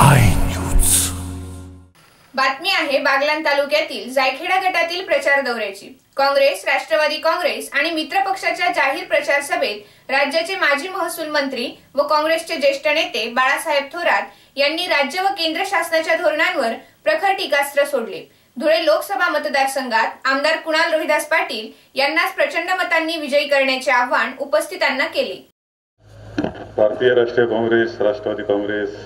I news बातमी आहे बागलाण तालुक्यातील जायखेडा गटातील प्रचार दौऱ्याची. काँग्रेस राष्ट्रवादी काँग्रेस आणि मित्र पक्षाच्या जाहीर प्रचार सभेत राज्याचे माजी महसूल मंत्री व काँग्रेसचे ज्येष्ठ नेते बाळासाहेब थोरात यांनी राज्य व केंद्र शासनाच्या धोरणांवर प्रखर टीकास्त्र सोडले. धुळे लोकसभा मतदारसंघात आमदार कुणाल रोहिदास पाटील यांनाच प्रचंड मतांनी विजयी करण्याचे आवाहन उपस्थितांना केले. Bharatiya Rashtriya Congress Rashtravadi Congress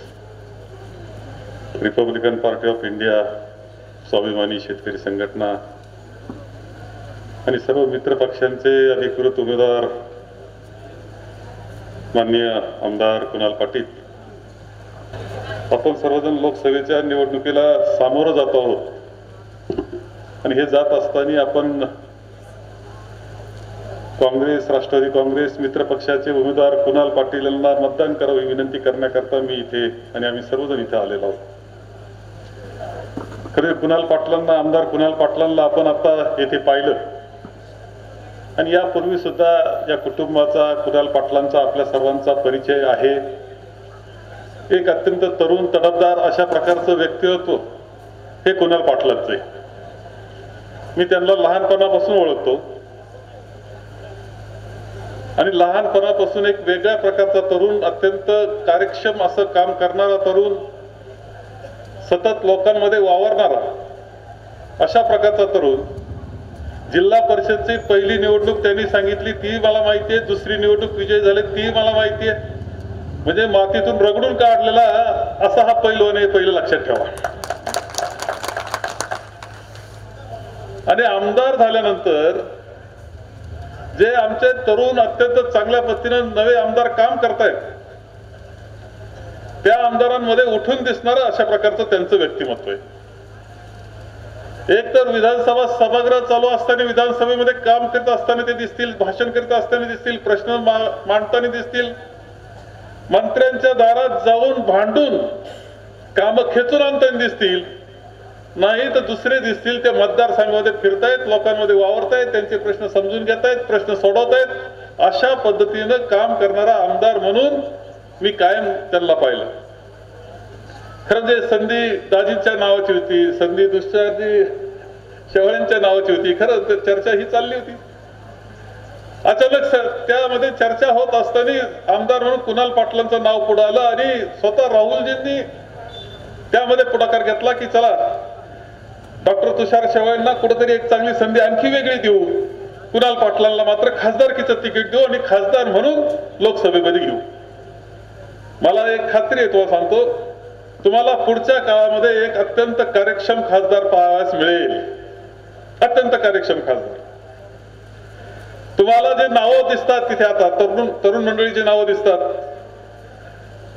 Republican Party of India Swabhimani Shetkari Sanghatana आणि सर्व मित्र पक्षांचे अधिकृत उमेदवार माननीय आमदार कुणाल पाटील. आपण सर्वजण लोकसभेच्या निवडणुकीला सामोरं जात आहोत. आणि हे जात असताना आपण काँग्रेस राष्ट्रवादी काँग्रेस मित्र पक्षाचे उमेदवार कुणाल पाटील यांना मतदान करावं ही विनंती करण्याकरता मी इथे आणि आम्ही सर्वजण इथे आलेलो आहोत. खरे कुणाल पाटलांना आमदार कुणाल पाटलांना आपण आता येथे पाहिलं. आणि यापूर्वी सुद्धा या कुटुंबाचा कुणाल पाटलांचा आपल्या सर्वांचा परिचय आहे. एक अत्यंत तरुण तडफदार अशा प्रकारचं व्यक्तिमत्व हे कुणाल पाटलांच आहे. मी त्यांना लहानपणापासून ओळखतो. आणि लहानपणापासून एक वेगळ्या प्रकारचा तरुण अत्यंत कार्यक्षम असं काम करणारा तरुण सतत लोकांमध्ये वावरणारा अशा प्रकारचा तरुण जिल्हा परिषदची पहिली निवडणूक त्यांनी सांगितली ती मला माहिती आहे दुसरी निवडणूक विजय झाले ती मला माहिती आहे म्हणजे मातीतून रगडून काढलेला असा हा पैलवान आहे पहिलं लक्षात ठेवा. आणि आमदार झाल्यानंतर जे आमचे तरुण अत्यंत चांगल्या पद्धतीनं नवे आमदार काम करतायत त्या आमदारांमध्ये उठून दिसणारं अशा प्रकारचं त्यांचं व्यक्तिमत्व आहे. एक तर विधानसभा सभागृह चालू असताना विधानसभेमध्ये काम करत असताना ते दिसतील भाषण करत असताना दिसतील प्रश्न मांडताना दिसतील. मंत्र्यांच्या दारात जाऊन भांडून काम खेचून आणताना दिसतील. नाही तर दुसरे दिसतील ते मतदारसंघामध्ये फिरतायत लोकांमध्ये वावरतायत त्यांचे प्रश्न समजून घेतायत प्रश्न सोडवतायत. अशा पद्धतीनं काम करणारा आमदार म्हणून मी कायम त्यांना पाहिलं. खरं जे संधी दाजींच्या नावाची होती संधी दुसऱ्या शेवळ्यांच्या नावाची होती खरं तर चर्चा ही चालली होती. अचानक त्यामध्ये चर्चा होत असताना आमदार म्हणून कुणाल पाटलांचं नाव पुढे आलं आणि स्वतः राहुलजींनी त्यामध्ये पुढाकार घेतला की चला डॉक्टर तुषार शेवळ्यांना कुठेतरी एक चांगली संधी आणखी वेगळी देऊ. कुणाल पाटलांना मात्र खासदारकीचं तिकीट देऊ आणि खासदार म्हणून लोकसभेमध्ये घेऊ. मला एक खात्री आहे तुम्हाला सांगतो. तुम्हाला पुढच्या काळामध्ये एक अत्यंत कार्यक्षम खासदार पाहावयास मिळेल. अत्यंत कार्यक्षम खासदार. तुम्हाला जे नावं दिसतात तिथे आता तरुण तरुण मंडळीची नावं दिसतात.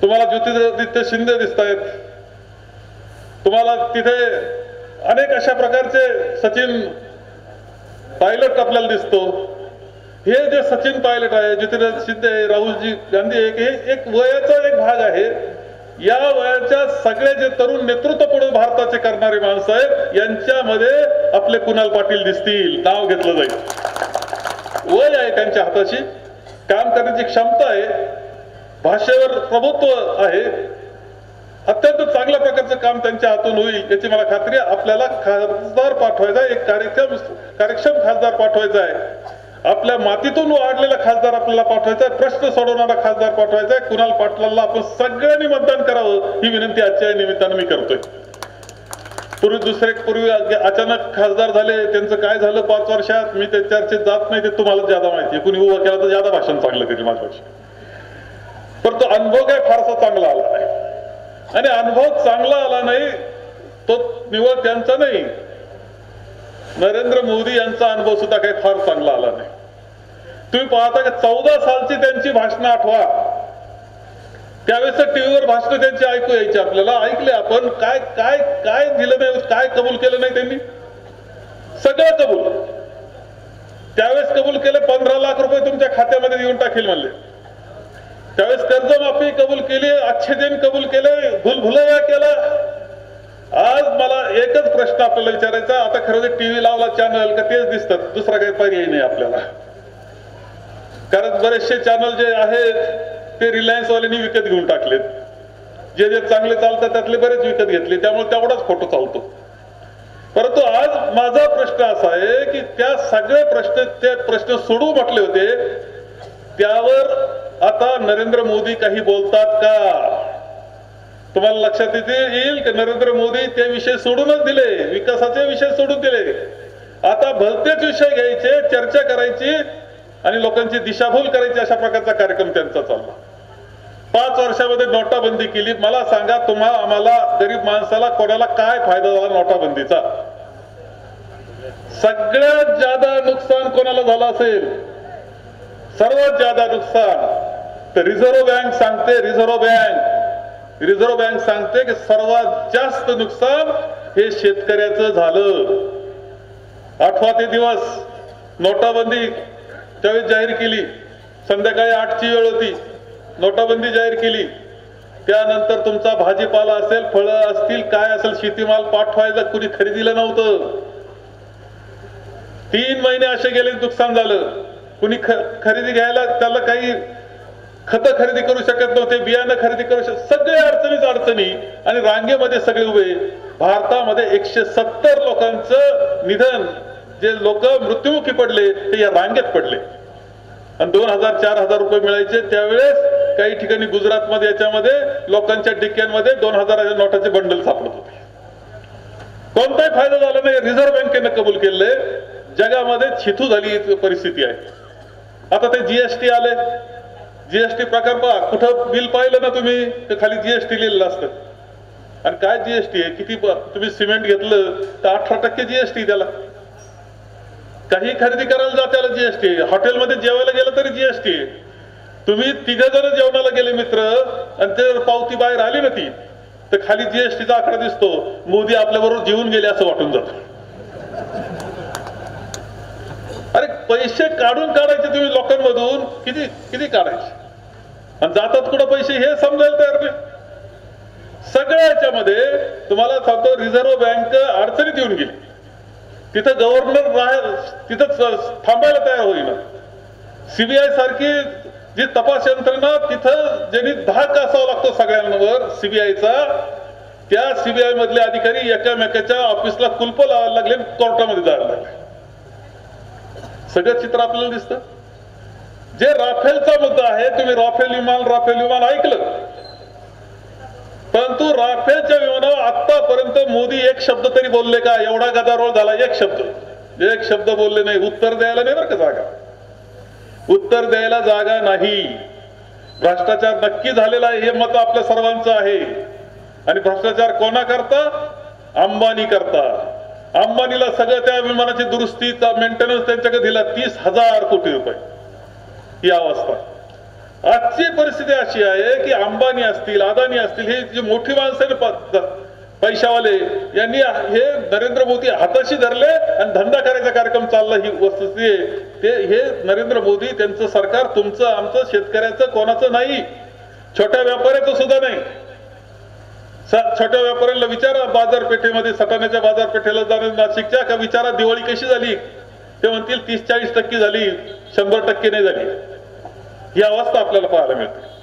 तुम्हाला ज्योतिरादित्य शिंदे दिसत आहेत तुम्हाला तिथे अनेक अशा प्रकारचे सचिन पायलट आपल्याला दिसतो. हे जे सचिन पायलट आहे ज्योतिरादित्य शिंदे आहे राहुलजी गांधी आहे हे एक वयाचा एक भाग आहे. या वयाच्या सगळे जे तरुण नेतृत्व पुढे भारताचे करणारे माणसं आहेत यांच्यामध्ये आपले कुणाल पाटील दिसतील नाव घेतलं जाईल. वय आहे त्यांच्या हाताशी. काम करण्याची क्षमता आहे. भाषेवर प्रभुत्व आहे. अत्यंत चांगल्या प्रकारचं काम त्यांच्या हातून होईल याची मला खात्री आपल्याला खासदार पाठवायचा आहे, एक कार्यक्षम कार्यक्षम खासदार पाठवायचा आहे. आपल्या मातीतून वाढलेला खासदार आपल्याला पाठवायचा आहे. प्रश्न सोडवणारा खासदार पाठवायचा आहे. कुणाल पाटलाला आपण सगळ्यांनी मतदान करावं ही विनंती आजच्या निमित्तानं मी करतोय. पूर्वी दुसरे पूर्वी अचानक खासदार झाले त्यांचं काय झालं पाच वर्षात? मी ते चर्चेत जात नाही ते तुम्हाला ज्यादा माहिती आहे. कुणी उभं केला तर ज्यादा भाषण चांगलं करेल माझ्यापेक्षा. पण तो अनुभव काय फारसा चांगला आला नाही. आणि अनुभव चांगला आला नाही तो निवड त्यांचा नाही. नरेंद्र मोदी यांचा अनुभव सुद्धा काही फार चांगला आला नाही. तुम्ही पाहता का चौदा सालची त्यांची भाषणं आठवा. त्यावेळेस टीव्हीवर भाषण त्यांची ऐकू यायची आपल्याला. ऐकले आपण. काय काय काय दिलं नाही काय कबूल केलं नाही त्यांनी? सगळं कबूल. त्यावेळेस कबूल केले पंधरा लाख रुपये तुमच्या खात्यामध्ये देऊन टाकेल म्हणले. त्यावेळेस कर्जमाफी कबूल केली अच्छे दिन कबूल केले भुलभुलया केला. आज मला एकच प्रश्न आपल्याला विचारायचा. आता खरं तर टीव्ही लावला चॅनल का तेच दिसतात. दुसरा काही पर्याय नाही आपल्याला. कारण बरेचसे चॅनल जे आहेत ते रिलायन्स वाल्यांनी विकत घेऊन टाकलेत. जे जे चांगले चालतात त्यातले बरेच विकत घेतले. त्यामुळे तेवढाच फोटो चालतो. परंतु आज माझा प्रश्न असा आहे की त्या सगळे प्रश्न ते प्रश्न सोडू म्हटले होते. त्यावर आता नरेंद्र मोदी काही बोलतात का? तुम्हाला लक्षात येते येईल की? नरेंद्र मोदी ते विषय सोडूनच दिले. विकासाचे विषय सोडून दिले. आता भलतेच विषय घ्यायचे चर्चा करायची आणि लोकांची दिशाभूल करायची अशा प्रकारचा कार्यक्रम त्यांचा चालला. पाच वर्षामध्ये नोटाबंदी केली. मला सांगा तुम्हा आम्हाला गरीब माणसाला कोणाला काय फायदा झाला नोटाबंदीचा? सगळ्यात जादा नुकसान कोणाला झालं असेल? सर्वात जादा नुकसान. तर रिझर्व्ह बँक सांगते रिझर्व्ह बँक. रिझर्व्ह बँक सांगते की सर्वात जास्त नुकसान हे शेतकऱ्याचं झालं. आठवा ते दिवस नोटाबंदी त्यावेळेस जाहीर केली. संध्याकाळी आठची वेळ होती. नोटाबंदी जाहीर केली. त्यानंतर तुमचा भाजीपाला असेल फळं असतील काय असेल शेतीमाल पाठवायचा कुणी खरेदीला नव्हतं. तीन महिने असे गेले नुकसान झालं. कुणी खरेदी घ्यायला त्याला काही खत खरेदी करू शकत नव्हते बियाणं खरेदी करू शकत सगळे अडचणीच अडचणी. आणि रांगेमध्ये सगळे उभे. भारतामध्ये एकशे सत्तर लोकांचं निधन. जे लोक मृत्युमुखी पडले ते या रांगेत पडले. आणि दोन हजार चार हजार रुपये मिळायचे त्यावेळेस काही ठिकाणी गुजरातमध्ये याच्यामध्ये लोकांच्या डिक्क्यांमध्ये दोन हजाराच्या नोटाचे बंडल सापडत होते. कोणताही फायदा झाला नाही. रिझर्व्ह बँकेनं कबूल केले जगामध्ये छिथू झाली परिस्थिती आहे. आता ते जीएसटी आले. जीएसटी प्रकार पहा कुठं बिल पाहिलं ना तुम्ही तर खाली जीएसटी लिहिलेलं असतं. आणि काय जीएसटी आहे? किती तुम्ही सिमेंट घेतलं तर अठरा टक्के जीएसटी त्याला. काही खरेदी करायला जा त्याला जीएसटी हॉटेलमध्ये जेवायला गेलं तरी जीएसटी आहे. तुम्ही तिघ जण जेवणाला गेले मित्र आणि ते पावती बाहेर आली ना ती तर खाली जीएसटीचा आकडा दिसतो. मोदी आपल्या बरोबर गेले असं वाटून जातं. अरे पैसे काढून काढायचे तुम्ही लोकांमधून. किती किती काढायचे? आणि जातात कुठं पैसे? हे समजायला तयार नाही. सगळ्याच्या मध्ये तुम्हाला सांगतो रिझर्व्ह बँक अडचणीत येऊन गेली. तिथं गव्हर्नर राह तिथं थांबायला तयार होईना. सीबीआय सारखी जी तपास यंत्रणा तिथं ज्यांनी धाक असावा लागतो सगळ्यांवर सीबीआयचा त्या सीबीआय मधले अधिकारी एकामेकाच्या ऑफिसला कुलप लावायला लागले कोर्टामध्ये जायला लागले. सगळं चित्र आपल्याला दिसतं. जे राफेलचा मुद्दा आहे तुम्ही राफेल विमान राफेल विमान ऐकलं. परंतु राफेलच्या विमानावर आतापर्यंत मोदी एक शब्द तरी बोलले का? एवढा गदारोळ झाला एक शब्द. एक शब्द बोलले नाही उत्तर द्यायला नाही बरं का जागा. उत्तर द्यायला जागा नाही. भ्रष्टाचार नक्की झालेला आहे हे मत आपल्या सर्वांचं आहे. आणि भ्रष्टाचार कोणा करता अंबानी करता अंबानीला सगळं त्या विमानाची दुरुस्तीचा मेंटेनन्स त्यांच्याकडे दिला तीस हजार कोटी रुपये. ही अवस्था. आजची परिस्थिती अशी आहे की अंबानी असतील अदानी असतील हे जे मोठी माणसं पैशावाले यांनी हे नरेंद्र मोदी हाताशी धरले आणि धंदा करायचा कार्यक्रम चालला. ही वस्तुस्थिती आहे. ते हे नरेंद्र मोदी त्यांचं सरकार तुमचं आमचं शेतकऱ्याचं कोणाचं नाही. छोट्या व्यापाऱ्याचं सुद्धा नाही. छोट्या व्यापाऱ्यांना विचारा बाजारपेठेमध्ये सटाण्याच्या बाजारपेठेला जाणार नाशिकच्या का विचारा दिवाळी कशी झाली? ते म्हणतील तीस चाळीस टक्के झाली शंभर टक्के नाही झाली. ही अवस्था आपल्याला पाहायला मिळते.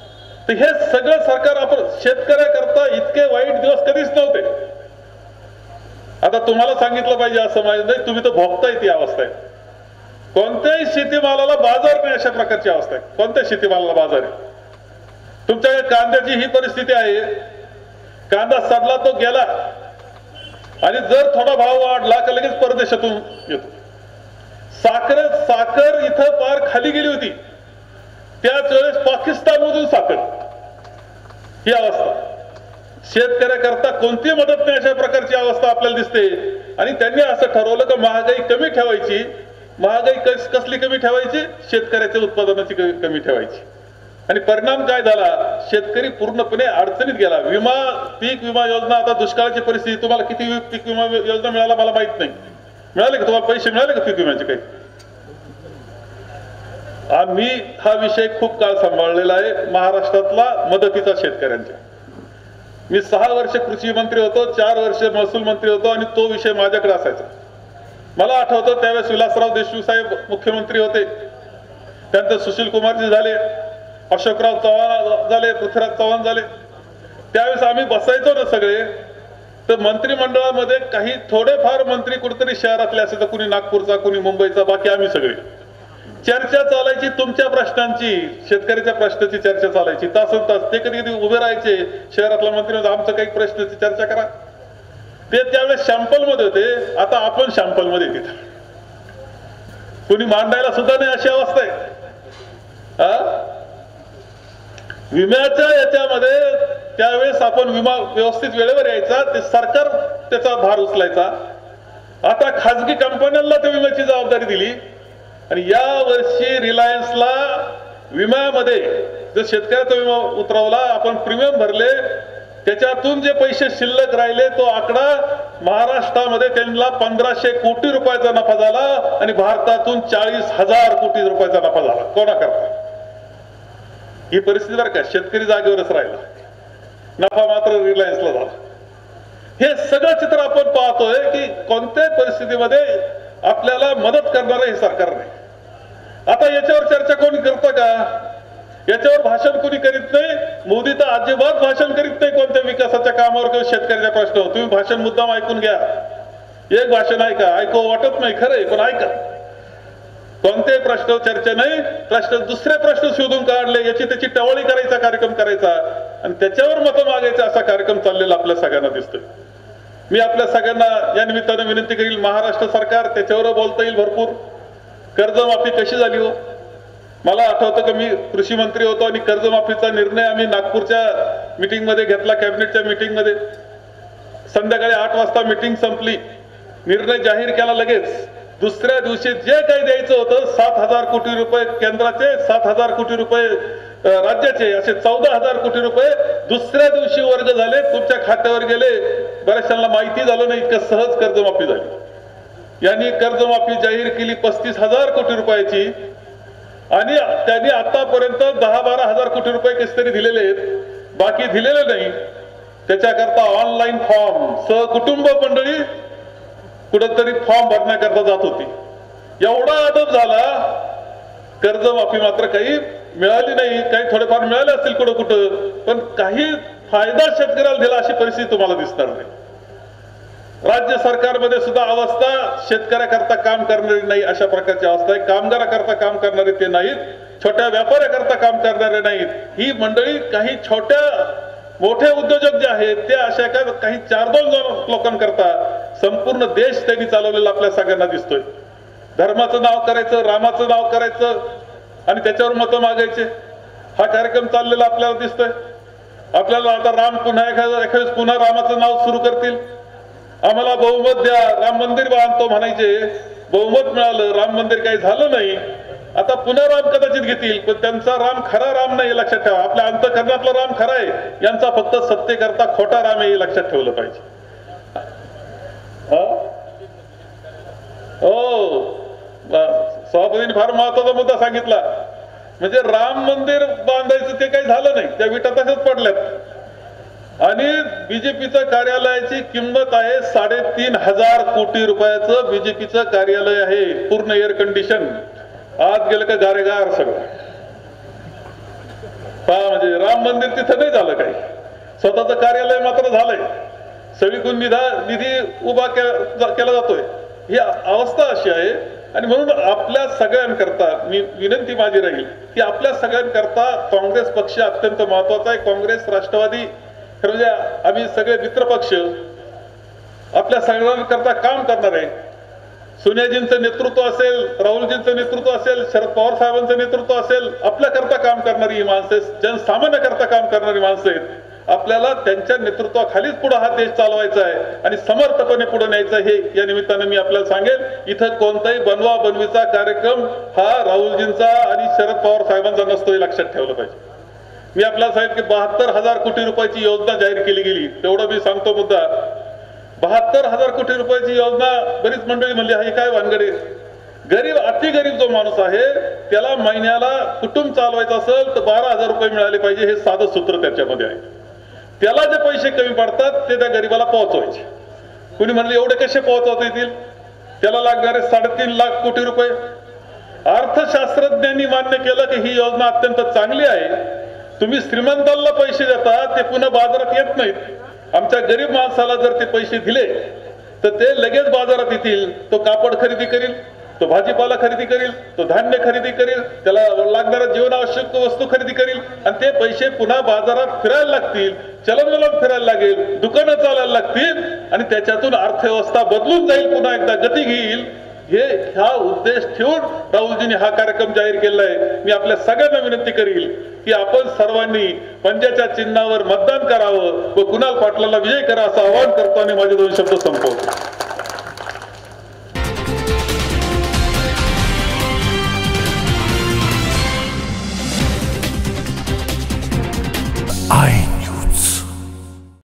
तर हे सगळं सरकार आपण शेतकऱ्याकरता इतके वाईट दिवस कधीच नव्हते. आता तुम्हाला सांगितलं पाहिजे असं माहिती नाही तुम्ही तर भोगताय ती अवस्था. आहे कोणत्याही शेतीमालाला बाजार नाही अशा प्रकारची अवस्था. आहे कोणत्या शेतीमालाला बाजार आहे तुमच्याकडे कांद्याची ही परिस्थिती आहे कांदा सडला तो गेला. आणि जर थोडा भाव वाढला का लगेच परदेशातून येतो. साखर साखर इथं पार खाली गेली होती. त्याच वेळेस पाकिस्तानमधून साखर. ही अवस्था. शेतकऱ्याकरता कोणती मदत नाही अशा प्रकारची अवस्था आपल्याला दिसते. आणि त्यांनी असं ठरवलं की महागाई कमी ठेवायची. महागाई कसली कमी ठेवायची? शेतकऱ्याच्या उत्पादनाची कमी ठेवायची. आणि परिणाम काय झाला? शेतकरी पूर्णपणे अडचणीत गेला. विमा पीक विमा योजना आता दुष्काळाची परिस्थिती तुम्हाला किती पीक विमा योजना मिळाला मला माहीत नाही. मिळाले का तुम्हाला? पैसे मिळाले का पीक विम्याचे काही? आम्ही हा विषय खूप काळ सांभाळलेला आहे. महाराष्ट्रातला मदतीचा शेतकऱ्यांच्या. मी सहा वर्ष कृषी मंत्री होतो चार वर्ष महसूल मंत्री होतो आणि तो विषय माझ्याकडे असायचा. मला आठवतं त्यावेळेस विलासराव देशमुख साहेब मुख्यमंत्री होते. त्यानंतर सुशील कुमारजी झाले. अशोकराव चव्हाण झाले पृथ्वीराज चव्हाण झाले. त्यावेळेस आम्ही बसायचो ना सगळे. तर मंत्रिमंडळामध्ये काही थोडेफार मंत्री कुठेतरी शहरातले असे तर कुणी नागपूरचा कुणी मुंबईचा बाकी आम्ही सगळे. चर्चा चालायची तुमच्या प्रश्नांची शेतकऱ्याच्या प्रश्नाची चर्चा चालायची. तासन तास ते कधी कधी उभे राहायचे. शहरातला मंत्री आमचं काही प्रश्नाची चर्चा करा. ते त्यावेळेस शॅम्पलमध्ये होते. आता आपण शॅम्पलमध्ये तिथं कुणी मांडायला सुद्धा नाही अशी अवस्था आहे. हा? विम्याच्या याच्यामध्ये त्यावेळेस आपण विमा व्यवस्थित वेळेवर यायचा ते सरकार त्याचा भार उचलायचा. आता खाजगी कंपन्यांना त्या विम्याची जबाबदारी दिली. आणि या वर्षी रिलायन्सला विम्यामध्ये जर शेतकऱ्याचा विमा उतरवला आपण प्रीमियम भरले त्याच्यातून जे पैसे शिल्लक राहिले तो आकडा महाराष्ट्रामध्ये त्यांना पंधराशे कोटी रुपयाचा नफा झाला आणि भारतातून चाळीस हजार कोटी रुपयाचा नफा झाला. कोणाकरता? ही परिस्थिती बरं का शेतकरी जागेवरच राहिला. नफा मात्र रिलायन्सला झाला. हे सगळं चित्र आपण पाहतोय की कोणत्याही परिस्थितीमध्ये आपल्याला मदत करणार हे सरकार नाही. आता याच्यावर चर्चा कोणी करतं का? याच्यावर भाषण कोणी करीत नाही? मोदी तर अजिबात भाषण करीत नाही कोणत्या विकासाच्या कामावर किंवा शेतकऱ्याच्या प्रश्न तुम्ही भाषण मुद्दाम ऐकून घ्या. एक भाषण ऐका ऐकू वाटत नाही खरंय पण ऐका. कोणते प्रश्न चर्चा नाही प्रश्न दुसरे प्रश्न शोधून काढले याची त्याची टवळी करायचा कार्यक्रम करायचा. आणि त्याच्यावर मतं मागायचा असा कार्यक्रम चाललेला आपल्या सगळ्यांना दिसतोय. मी आपल्या सगळ्यांना या निमित्तानं विनंती करील महाराष्ट्र सरकार त्याच्यावर बोलता येईल भरपूर. कर्जमाफी कशी झाली हो? मला आठवतं की मी कृषी मंत्री होतो आणि कर्जमाफीचा निर्णय आम्ही नागपूरच्या मीटिंगमध्ये घेतला कॅबिनेटच्या मीटिंगमध्ये. संध्याकाळी आठ वाजता मीटिंग संपली. निर्णय जाहीर केला लगेच. दुसऱ्या दिवशी जे काही द्यायचं होतं सात हजार कोटी रुपये केंद्राचे सात हजार कोटी रुपये राज्याचे असे चौदा हजार कोटी रुपये दुसऱ्या दिवशी वर्ग झाले तुमच्या खात्यावर गेले. बऱ्याचशांना माहिती झालं नाही इतकं सहज कर्जमाफी झाली. यांनी कर्जमाफी जाहीर केली पस्तीस हजार कोटी रुपयाची. आणि त्यांनी आतापर्यंत दहा बारा हजार कोटी रुपये कसे तरी दिलेले आहेत. बाकी दिलेले नाही. त्याच्याकरता ऑनलाईन फॉर्म सहकुटुंब मंडळी कुठंतरी फॉर्म भरण्याकरता जात होती. एवढा अदब झाला कर्जमाफी मात्र काही मिळाली नाही. काही थोडेफार मिळाले असतील कुठं कुठं पण काही फायदा शेतकऱ्याला दिला अशी परिस्थिती तुम्हाला दिसणार नाही. राज्य सरकारमध्ये सुद्धा अवस्था शेतकऱ्याकरता काम करणारी नाही अशा प्रकारची अवस्था आहे. कामगाराकरता काम करणारे ते नाहीत. छोट्या व्यापाऱ्याकरता काम करणारे नाहीत. ही मंडळी काही छोट्या मोठे उद्योजक जे आहेत ते अशा काही चार दोन जण लोकांकरता संपूर्ण देश त्यांनी चालवलेला आपल्या सगळ्यांना दिसतोय. धर्माचं नाव करायचं रामाचं नाव करायचं आणि त्याच्यावर मतं मागायचे. हा कार्यक्रम चाललेला आपल्याला दिसतोय. आपल्याला आता राम पुन्हा एखाद्या एखाद्या पुन्हा रामाचं नाव सुरू करतील. आम्हाला बहुमत द्या. राम मंदिर बांधतो म्हणायचे. बहुमत मिळालं. राम मंदिर काही झालं नाही. आता पुन्हा राम कदाचित घेतील पण त्यांचा राम खरा राम नाही लक्षात ठेवा. आपल्या अंतकरणातला राम खरा आहे. यांचा फक्त सत्तेकरता खोटा राम आहे लक्षात ठेवलं पाहिजे. हा? हो ब- फार महत्त्वाचा मुद्दा सांगितला. म्हणजे राम मंदिर बांधायचं ते काही झालं नाही. त्या विटा तशाच पडल्यात. आणि बीजेपीचं कार्यालयाची किंमत आहे साडेतीन हजार कोटी रुपयाचं बीजेपीचं कार्यालय आहे. पूर्ण एअर कंडिशन आत गेलं का गारेगार सगळं. पहा म्हणजे राम मंदिर तिथं नाही झालं काही. स्वतःचं कार्यालय मात्र झालंय. सगळीकडून निधा निधी उभा केला केला जातोय. ही अवस्था अशी आहे. आणि म्हणून आपल्या सगळ्यांकरता मी विनंती माझी राहील की आपल्या सगळ्यांकरता काँग्रेस पक्ष अत्यंत महत्त्वाचा आहे. काँग्रेस राष्ट्रवादी म्हणजे आम्ही सगळे मित्र पक्ष आपल्या सगळ्यांकरता काम करणार आहे. सोनियाजींचं नेतृत्व असेल राहुलजींचं नेतृत्व असेल शरद पवार साहेबांचं नेतृत्व असेल आपल्याकरता काम करणारी ही माणसं आहेत जनसामान्याकरता काम करणारी माणसं आहेत. आपल्याला त्यांच्या नेतृत्वाखालीच पुढे हा देश चालवायचा आहे आणि समर्थपणे पुढे न्यायचं हे या निमित्तानं मी आपल्याला सांगेल इथं कोणताही बनवा बनवीचा कार्यक्रम हा राहुलजींचा आणि शरद पवार साहेबांचा नसतो हे लक्षात ठेवलं पाहिजे. मी आपल्याला सांगेल की बहात्तर हजार कोटी रुपयाची योजना जाहीर केली गेली. तेवढं मी सांगतो मुद्दा. बहात्तर हजार कोटी रुपयाची योजना बरीच मंडळी म्हणली ही काय वानगडे गरीब अति गरीब जो माणूस आहे त्याला महिन्याला कुटुंब चालवायचं असेल तर बारा हजार रुपये मिळाले पाहिजे हे साधं सूत्र त्याच्यामध्ये आहे. त्याला जे पैसे कमी पडतात ते त्या गरीबाला पोहोचवायचे. कुणी म्हणले एवढे कसे पोहोचवता येतील? त्याला लागणारे साडेतीन लाख कोटी रुपये. अर्थशास्त्रज्ञांनी मान्य केलं की ही योजना अत्यंत चांगली आहे. तुम्ही श्रीमंतांना पैसे देता ते पुन्हा बाजारात येत नाहीत. आमच्या गरीब माणसाला जर ते पैसे दिले तर ते लगेच बाजारात येतील तो कापड खरेदी करील. तो भाजीपाला खरेदी करील तो धान्य खरेदी करील त्याला लागणाऱ्या जीवनावश्यक वस्तू खरेदी करील आणि ते पैसे पुन्हा बाजारात फिरायला लागतील चलनवलन फिरायला लागेल दुकानं चालायला लागतील आणि त्याच्यातून अर्थव्यवस्था बदलून जाईल पुन्हा एकदा गती घेईल. हे हा उद्देश ठेवून राहुलजींनी हा कार्यक्रम जाहीर केला आहे. मी आपल्या सगळ्यांना विनंती करील की आपण सर्वांनी पंजाच्या चिन्हावर मतदान करावं व कुणाल पाटलाला विजय करा असं आवाहन करतो आणि माझे दोन शब्द संपवतो.